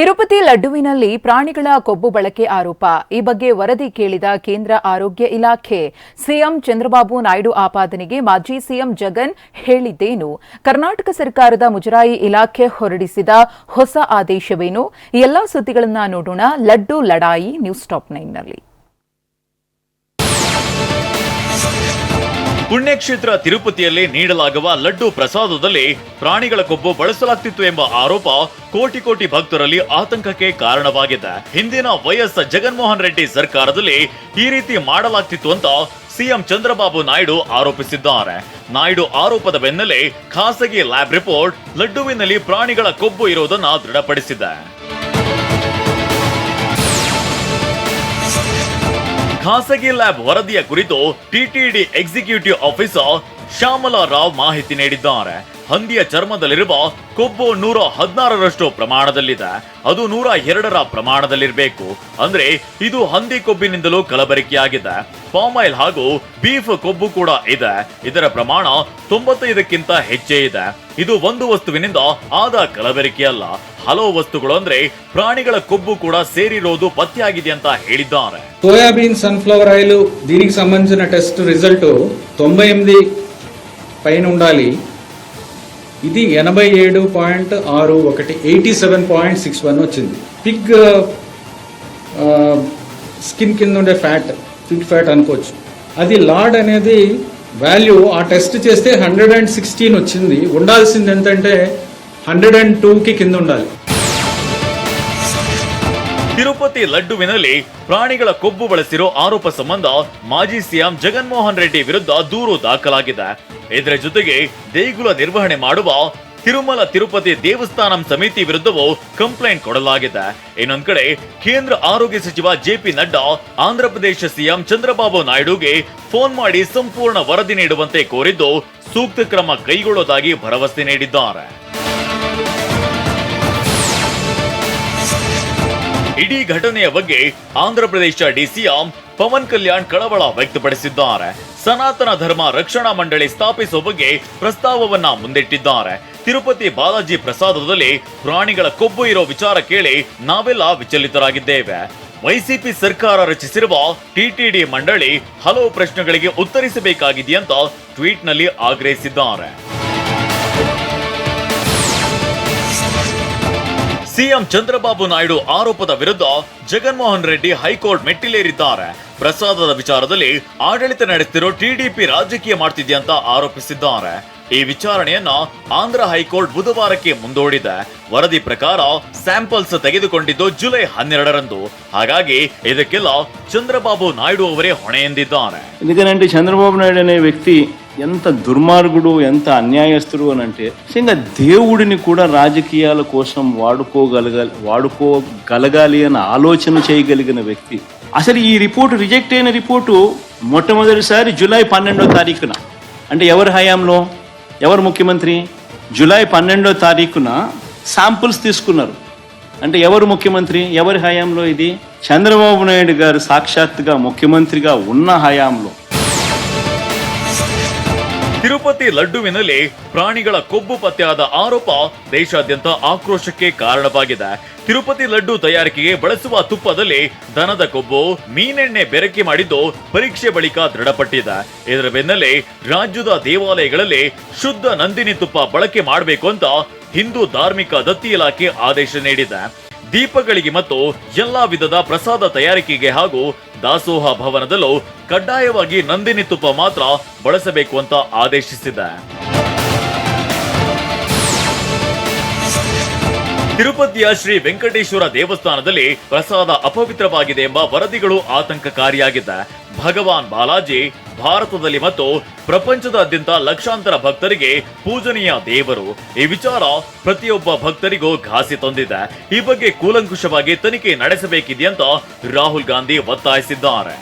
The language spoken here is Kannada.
ತಿರುಪತಿ ಲಡ್ಡುವಿನಲ್ಲಿ ಪ್ರಾಣಿಗಳ ಕೊಬ್ಬು ಬಳಕೆ ಆರೋಪ. ಈ ಬಗ್ಗೆ ವರದಿ ಕೇಳಿದ ಕೇಂದ್ರ ಆರೋಗ್ಯ ಇಲಾಖೆ. ಸಿಎಂ ಚಂದ್ರಬಾಬು ನಾಯ್ಡು ಆಪಾದನೆಗೆ ಮಾಜಿ ಸಿಎಂ ಜಗನ್ ಹೇಳಿದ್ದೇನು. ಕರ್ನಾಟಕ ಸರ್ಕಾರದ ಮುಜರಾಯಿ ಇಲಾಖೆ ಹೊರಡಿಸಿದ ಹೊಸ ಆದೇಶವೇನು? ಎಲ್ಲಾ ಸುದ್ದಿಗಳನ್ನು ನೋಡೋಣ. ಲಡ್ಡು ಲಡಾಯಿ ನ್ಯೂಸ್ ಟಾಪ್ ನೈನ್ನಲ್ಲಿ ಪುಣ್ಯಕ್ಷೇತ್ರ ತಿರುಪತಿಯಲ್ಲಿ ನೀಡಲಾಗುವ ಲಡ್ಡು ಪ್ರಸಾದದಲ್ಲಿ ಪ್ರಾಣಿಗಳ ಕೊಬ್ಬು ಬಳಸಲಾಗ್ತಿತ್ತು ಎಂಬ ಆರೋಪ ಕೋಟಿ ಕೋಟಿ ಭಕ್ತರಲ್ಲಿ ಆತಂಕಕ್ಕೆ ಕಾರಣವಾಗಿದೆ. ಹಿಂದಿನ ವೈಎಸ್ ಜಗನ್ಮೋಹನ್ ರೆಡ್ಡಿ ಸರ್ಕಾರದಲ್ಲಿ ಈ ರೀತಿ ಮಾಡಲಾಗ್ತಿತ್ತು ಅಂತ ಸಿಎಂ ಚಂದ್ರಬಾಬು ನಾಯ್ಡು ಆರೋಪಿಸಿದ್ದಾರೆ. ನಾಯ್ಡು ಆರೋಪದ ಬೆನ್ನಲ್ಲೇ ಖಾಸಗಿ ಲ್ಯಾಬ್ ರಿಪೋರ್ಟ್ ಲಡ್ಡುವಿನಲ್ಲಿ ಪ್ರಾಣಿಗಳ ಕೊಬ್ಬು ಇರುವುದನ್ನು ದೃಢಪಡಿಸಿದೆ. ಖಾಸಗಿ ಲ್ಯಾಬ್ ವರದಿಯ ಕುರಿತು TTD executive officer Shyamala Rao ಮಾಹಿತಿ ನೀಡಿದ್ದಾರೆ. ಹಂದಿಯ ಚರ್ಮದಲ್ಲಿರುವ ಕೊಬ್ಬು ನೂರ ಹದಿನಾರರಷ್ಟು ಪ್ರಮಾಣದಲ್ಲಿದೆ ಅದು ನೂರ ಎರಡರ ಪ್ರಮಾಣದಲ್ಲಿರಬೇಕು ಅಂದ್ರೆ ಇದು ಹಂದಿ ಕೊಬ್ಬಿನಿಂದಲೂ ಕಲಬೆರಕೆಯಾಗಿದೆ ಪಾಮ್ ಆಯಿಲ್ ಹಾಗೂ ಬೀಫ್ ಕೊಬ್ಬು ಕೂಡ ಇದೆ ಇದರ ಪ್ರಮಾಣ ತೊಂಬತ್ತೈದಕ್ಕಿಂತ ಹೆಚ್ಚೇ ಇದೆ ಇದು ಒಂದು ವಸ್ತುವಿನಿಂದ ಆದ ಕಲಬೆರಕೆಯಲ್ಲ ಹಲವು ವಸ್ತುಗಳು ಅಂದ್ರೆ ಪ್ರಾಣಿಗಳ ಕೊಬ್ಬು ಕೂಡ ಸೇರಿರೋದು ಪತ್ತೆಯಾಗಿದೆ ಅಂತ ಹೇಳಿದ್ದಾರೆ సోయాబీన్ సన్ఫ్లవర్ ఆయిల్ దీనికి సంబంధించిన టెస్ట్ రిజల్ట్ తొంభై ఎనిమిది పైన ఉండాలి ఇది ఎనభై ఏడు పాయింట్ ఆరు ఒకటి eighty seven point six one వచ్చింది. పిగ్ స్కిన్ uh, uh, కింద ఉండే ఫ్యాట్ పిగ్ ఫ్యాట్ అనుకోవచ్చు. అది లార్డ్ అనేది వాల్యూ ఆ టెస్ట్ చేస్తే హండ్రెడ్ అండ్ సిక్స్టీన్ వచ్చింది. ఉండాల్సింది ఎంతంటే హండ్రెడ్ అండ్ టూకి కింద ఉండాలి. ತಿರುಪತಿ ಲಡ್ಡುವಿನಲ್ಲಿ ಪ್ರಾಣಿಗಳ ಕೊಬ್ಬು ಬಳಸಿರೋ ಆರೋಪ ಸಂಬಂಧ ಮಾಜಿ ಸಿಎಂ ಜಗನ್ಮೋಹನ್ ರೆಡ್ಡಿ ವಿರುದ್ಧ ದೂರು ದಾಖಲಾಗಿದೆ. ಇದರ ಜೊತೆಗೆ ದೇಗುಲ ನಿರ್ವಹಣೆ ಮಾಡುವ ತಿರುಮಲ ತಿರುಪತಿ ದೇವಸ್ಥಾನಂ ಸಮಿತಿ ವಿರುದ್ಧವೂ ಕಂಪ್ಲೇಂಟ್ ಕೊಡಲಾಗಿದೆ. ಇನ್ನೊಂದ್ ಕಡೆ ಕೇಂದ್ರ ಆರೋಗ್ಯ ಸಚಿವ ಜೆಪಿ ನಡ್ಡಾ ಆಂಧ್ರಪ್ರದೇಶ ಸಿಎಂ ಚಂದ್ರಬಾಬು ನಾಯ್ಡುಗೆ ಫೋನ್ ಮಾಡಿ ಸಂಪೂರ್ಣ ವರದಿ ನೀಡುವಂತೆ ಕೋರಿದ್ದು ಸೂಕ್ತ ಕ್ರಮ ಕೈಗೊಳ್ಳುವುದಾಗಿ ಭರವಸೆ ನೀಡಿದ್ದಾರೆ. ಇಡೀ ಘಟನೆಯ ಬಗ್ಗೆ ಆಂಧ್ರಪ್ರದೇಶ ಡಿಸಿಎಂ ಪವನ್ ಕಲ್ಯಾಣ್ ಕಳವಳ ವ್ಯಕ್ತಪಡಿಸಿದ್ದಾರೆ. ಸನಾತನ ಧರ್ಮ ರಕ್ಷಣಾ ಮಂಡಳಿ ಸ್ಥಾಪಿಸುವ ಬಗ್ಗೆ ಪ್ರಸ್ತಾವವನ್ನ ಮುಂದಿಟ್ಟಿದ್ದಾರೆ. ತಿರುಪತಿ ಬಾಲಾಜಿ ಪ್ರಸಾದದಲ್ಲಿ ಪ್ರಾಣಿಗಳ ಕೊಬ್ಬು ಇರೋ ವಿಚಾರ ಕೇಳಿ ನಾವೆಲ್ಲ ವಿಚಲಿತರಾಗಿದ್ದೇವೆ. ವೈಸಿಪಿ ಸರ್ಕಾರ ರಚಿಸಿರುವ ಟಿಟಿಡಿ ಮಂಡಳಿ ಹಲವು ಪ್ರಶ್ನೆಗಳಿಗೆ ಉತ್ತರಿಸಬೇಕಾಗಿದೆ ಅಂತ ಟ್ವೀಟ್ನಲ್ಲಿ ಆಗ್ರಹಿಸಿದ್ದಾರೆ. ಸಿಎಂ ಚಂದ್ರಬಾಬು ನಾಯ್ಡು ಆರೋಪದ ವಿರುದ್ಧ ಜಗನ್ಮೋಹನ್ ರೆಡ್ಡಿ ಹೈಕೋರ್ಟ್ ಮೆಟ್ಟಿಲೇರಿದ್ದಾರೆ ಪ್ರಸಾದದ ವಿಚಾರದಲ್ಲಿ ಆಡಳಿತ ನಡೆಸುತ್ತಿರೋ ಟಿಡಿಪಿ ರಾಜಕೀಯ ಮಾಡ್ತಿದೆಯಂತ ಆರೋಪಿಸಿದ್ದಾರೆ ಈ ವಿಚಾರಣೆಯನ್ನ ಆಂಧ್ರ ಹೈಕೋರ್ಟ್ ಬುಧವಾರಕ್ಕೆ ಮುಂದೂಡಿದೆ ವರದಿ ಪ್ರಕಾರ ಸ್ಯಾಂಪಲ್ಸ್ ತೆಗೆದುಕೊಂಡಿದ್ದು ಜುಲೈ ಹನ್ನೆರಡರಂದು ಹಾಗಾಗಿ ಇದಕ್ಕೆಲ್ಲ చంద్రబాబు నాయుడు ಅವರೇ ಹೊಣೆ ಎಂದಿದ್ದಾರೆ ఎందుకనంటే చంద్రబాబు నాయుడు అనే వ్యక్తి ఎంత దుర్మార్గుడు ఎంత అన్యాయస్తుడు అని అంటే నిజంగా దేవుడిని కూడా రాజకీయాల కోసం వాడుకోగలగాలి వాడుకోగలగాలి అన్న ఆలోచన చేయగలిగిన వ్యక్తి. అసలు ఈ రిపోర్టు రిజెక్ట్ అయిన రిపోర్టు మొట్టమొదటిసారి జూలై పన్నెండో తారీఖున. అంటే ఎవరి హయాంలో? ఎవరు ముఖ్యమంత్రి? జూలై పన్నెండో తారీఖున శాంపుల్స్ తీసుకున్నారు. అంటే ఎవరు ముఖ్యమంత్రి? ఎవరి హయాంలో ఇది? చంద్రబాబు నాయుడు గారు సాక్షాత్తుగా ముఖ్యమంత్రిగా ఉన్న హయాంలో. ತಿರುಪತಿ ಲಡ್ಡುವಿನಲ್ಲಿ ಪ್ರಾಣಿಗಳ ಕೊಬ್ಬು ಪತ್ತೆಯಾದ ಆರೋಪ ದೇಶಾದ್ಯಂತ ಆಕ್ರೋಶಕ್ಕೆ ಕಾರಣವಾಗಿದೆ. ತಿರುಪತಿ ಲಡ್ಡು ತಯಾರಿಕೆಗೆ ಬಳಸುವ ತುಪ್ಪದಲ್ಲಿ ದನದ ಕೊಬ್ಬು, ಮೀನೆಣ್ಣೆ ಬೆರಕೆ ಮಾಡಿದ್ದು ಪರೀಕ್ಷೆ ಬಳಿಕ ದೃಢಪಟ್ಟಿದೆ. ಇದರ ಬೆನ್ನಲ್ಲೇ ರಾಜ್ಯದ ದೇವಾಲಯಗಳಲ್ಲಿ ಶುದ್ಧ ನಂದಿನಿ ತುಪ್ಪ ಬಳಕೆ ಮಾಡಬೇಕು ಅಂತ ಹಿಂದೂ ಧಾರ್ಮಿಕ ದತ್ತಿ ಇಲಾಖೆ ಆದೇಶ ನೀಡಿದೆ. ದೀಪಗಳಿಗೆ ಮತ್ತು ಎಲ್ಲಾ ವಿಧದ ಪ್ರಸಾದ ತಯಾರಿಕೆಗೆ ಹಾಗೂ ದಾಸೋಹ ಭವನದಲ್ಲೂ ಕಡ್ಡಾಯವಾಗಿ ನಂದಿನಿ ತುಪ್ಪ ಮಾತ್ರ ಬಳಸಬೇಕು ಅಂತ ಆದೇಶಿಸಿದೆ. ತಿರುಪತಿಯ ಶ್ರೀ ವೆಂಕಟೇಶ್ವರ ದೇವಸ್ಥಾನದಲ್ಲಿ ಪ್ರಸಾದ ಅಪವಿತ್ರವಾಗಿದೆ ಎಂಬ ವರದಿಗಳು ಆತಂಕಕಾರಿಯಾಗಿದೆ. ಭಗವಾನ್ ಬಾಲಾಜಿ ಭಾರತದಲ್ಲಿ ಮತ್ತು ಪ್ರಪಂಚದಾದ್ಯಂತ ಲಕ್ಷಾಂತರ ಭಕ್ತರಿಗೆ ಪೂಜನೀಯ ದೇವರು. ಈ ವಿಚಾರ ಪ್ರತಿಯೊಬ್ಬ ಭಕ್ತರಿಗೂ ಘಾಸಿ ತಂದಿದೆ. ಈ ಬಗ್ಗೆ ಕೂಲಂಕುಷವಾಗಿ ತನಿಖೆ ನಡೆಸಬೇಕಿದೆಯಂತ ರಾಹುಲ್ ಗಾಂಧಿ ಒತ್ತಾಯಿಸಿದ್ದಾರೆ.